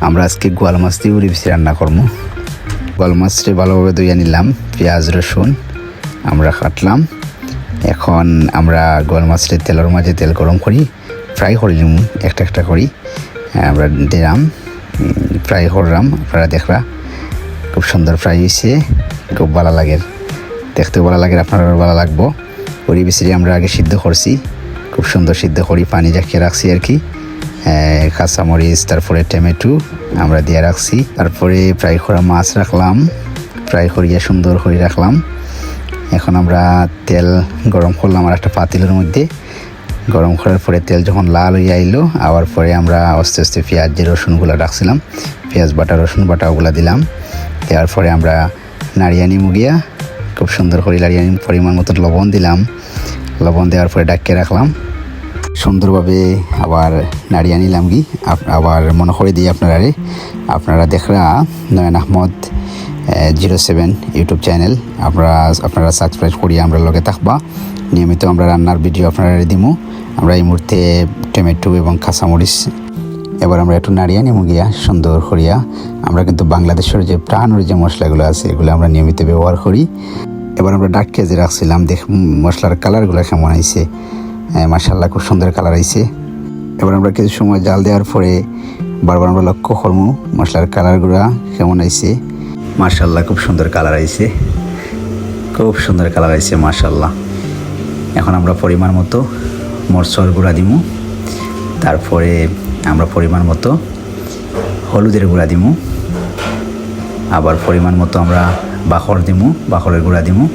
আমরা আজকে গোয়াল মাছ দিয়ে বেশি রান্না করব। গোয়াল মাছটি ভালোভাবে ধুয়ে নিলাম, পেঁয়াজ, রসুন আমরা কাটলাম। এখন আমরা গোয়াল মাছটি তেলের মাঝে তেল গরম করি, ফ্রাই করি নিম একটা একটা করি। আমরা দিলাম ফ্রাই করলাম, আপনারা দেখরা খুব সুন্দর ফ্রাই হয়েছে, খুব ভালো লাগে। দেখতে ভালো লাগে আপনার ভালো লাগবো। ওরি বিচি আমরা আগে সিদ্ধ করছি, খুব সুন্দর সিদ্ধ করি, পানি জাকিয়ে রাখছি আর কি। কাঁচামরিচ, তারপরে টমেটো আমরা দিয়ে রাখছি। তারপরে ফ্রাই করা মাছ রাখলাম। ফ্রাই করিয়া সুন্দর করে রাখলাম। এখন আমরা তেল গরম করলাম আর একটা পাতিলের মধ্যে। গরম করার পরে তেল যখন লাল হয়ে আইলো, আবার পরে আমরা আস্তে আস্তে পেঁয়াজ যে রসুনগুলো রাখছিলাম। পেঁয়াজ বাটা, রসুন বাটা ওগুলো দিলাম। দেওয়ার পরে আমরা নারিয়ানি মুগিয়া খুব সুন্দর করে নারিয়ানি পরিমাণ মতো লবণ দিলাম। লবণ দেওয়ার পরে ডাকিয়ে রাখলাম। সুন্দরভাবে আবার নাড়িয়ে নিলাম কি? আবার মনে করে দিই আপনারা আপনারা দেখরা Nayan Ahmad zero seven YouTube channel. আপনারা আপনারা সাবস্ক্রাইব করিয়া আমরা লগে থাকবা। নিয়মিত আমরা রান্নার ভিডিও আপনারা দিমু। আমরা এই মুহূর্তে টমেটো এবং কাঁচামরিচ এবার আমরা একটু নাড়িয়ে নিমু গিয়া, সুন্দর করিয়া। আমরা কিন্তু বাংলাদেশের যে প্রাণের যে মশলাগুলো আছে, এগুলো আমরা নিয়মিত ব্যবহার করি। এবার আমরা ডাক কেজি রাখছিলাম, দেখ মশলার কালারগুলো কেমন আইছে। মার্শাল্লাহ খুব সুন্দর কালার আইছে। এবার আমরা কিছু সময় জাল দেওয়ার পরে বারবার আমরা লক্ষ্য করব মশলার কালারগুলো কেমন আইছে। মার্শাল্লাহ খুব সুন্দর কালার আইছে। খুব সুন্দর কালার আইছে মার্শাল্লাহ এখন আমরা পরিমাণ মতো মরচর গুঁড়া দিমু। তারপরে আমরা পরিমাণ মতো হলুদের গুঁড়া দিমু। আবার পরিমাণ মতো আমরা বাখর দিমু, বাখরের গুঁড়া দিমু।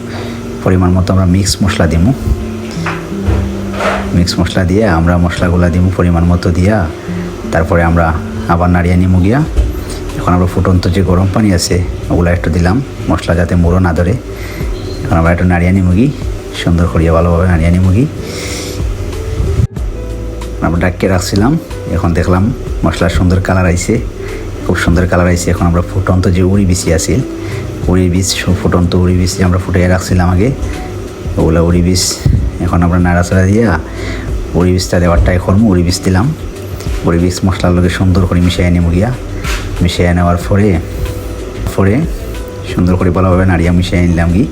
পরিমাণ মতো আমরা মিক্স মশলা দিমু। মিক্স মশলা দিয়ে আমরা মশলাগুলা দিব পরিমাণ মতো দিয়া, তারপরে আমরা আবার নাড়িয়ে নিমু গিয়া। এখন আমরা ফুটন্ত যে গরম পানি আছে, ওগুলো একটু দিলাম, মশলা যাতে মুড়ো না ধরে। এখন আমরা একটু নাড়িয়ে নিমু গি, সুন্দর করিয়া ভালোভাবে নাড়িয়ে নিমু গি। আমরা ডাকিয়ে রাখছিলাম, এখন দেখলাম মশলার সুন্দর কালার আইছে, খুব সুন্দর কালার আইছে। এখন আমরা ফুটন্ত যে উড়ি বিচি আছিল উড়ি বীজ ফুটন্ত উড়ি বীজ আমরা ফুটিয়ে রাখছিলাম আগে। ওগুলো উড়ি বীজ এখন আমরা নাড়াচাড়া দিয়া বীজটা দেওয়ারটাই করব উড়ি বীজ দিলাম। উড়ি বীজ মশলার লগে সুন্দর করে মিশিয়ে নেব গিয়া। মিশিয়ে নেওয়ার পরে পরে সুন্দর করে ভালোভাবে নাড়িয়া মিশিয়ে নিলাম কি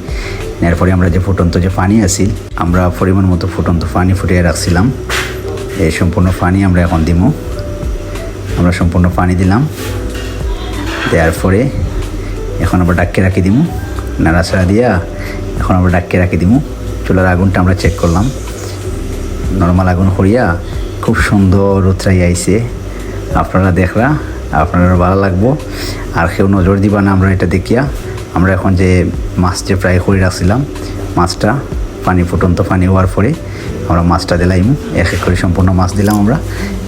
নেওয়ার পরে আমরা যে ফুটন্ত যে পানি আছিল আমরা পরিমাণ মতো ফুটন্ত পানি ফুটিয়ে রাখছিলাম। এই সম্পূর্ণ পানি আমরা এখন দিব আমরা সম্পূর্ণ পানি দিলাম। দেওয়ার পরে এখন আমরা ডাক্কে রাখি দিমু। নাড়াচাড়া দিয়া এখন আমরা ডাক্কে রাখি দিমু। চুলার আগুনটা আমরা চেক করলাম। নর্মাল আগুন করিয়া খুব সুন্দর উতরাই আইছে। আপনারা দেখরা আপনারা ভালো লাগবো। আর কেউ নজর দিবা না আমরা এটা দেখিয়া। আমরা এখন যে মাছ যে ফ্রাই করে রাখছিলাম, মাছটা পানি ফুটন্ত পানি হওয়ার পরে আমরা মাছটা দিলাইমু এক এক করে সম্পূর্ণ মাছ দিলাম আমরা,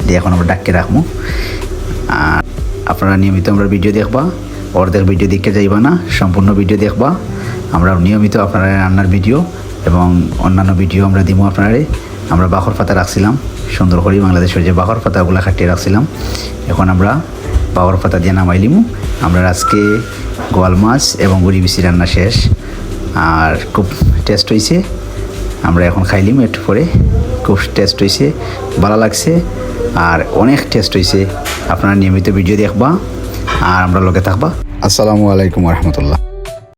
দিয়ে এখন আমরা ডাককে রাখব। আর আপনারা নিয়মিত আমরা ভিডিও দেখবা, অর্ধেক ভিডিও দেখতে যাইবা না, সম্পূর্ণ ভিডিও দেখবা। আমরা নিয়মিত আপনারা রান্নার ভিডিও এবং অন্যান্য ভিডিও আমরা দিব আপনারে। আমরা বাখর পাতা রাখছিলাম, সুন্দর করে বাংলাদেশের যে বাখর পাতাগুলো খাটিয়ে রাখছিলাম। এখন আমরা বাখর পাতা দিয়ে নামাই নামাইলিমু আমরা আজকে গোয়াল মাছ এবং গুড়ি বিচি রান্না শেষ। আর খুব টেস্ট হয়েছে আমরা এখন খাইলিম একটু পরে। খুব টেস্ট হয়েছে ভালো লাগছে আর অনেক টেস্ট হয়েছে আপনারা নিয়মিত ভিডিও দেখবা আর আমরা লোকে থাকবা। আসসালামু আলাইকুম রহমতুল্লাহ।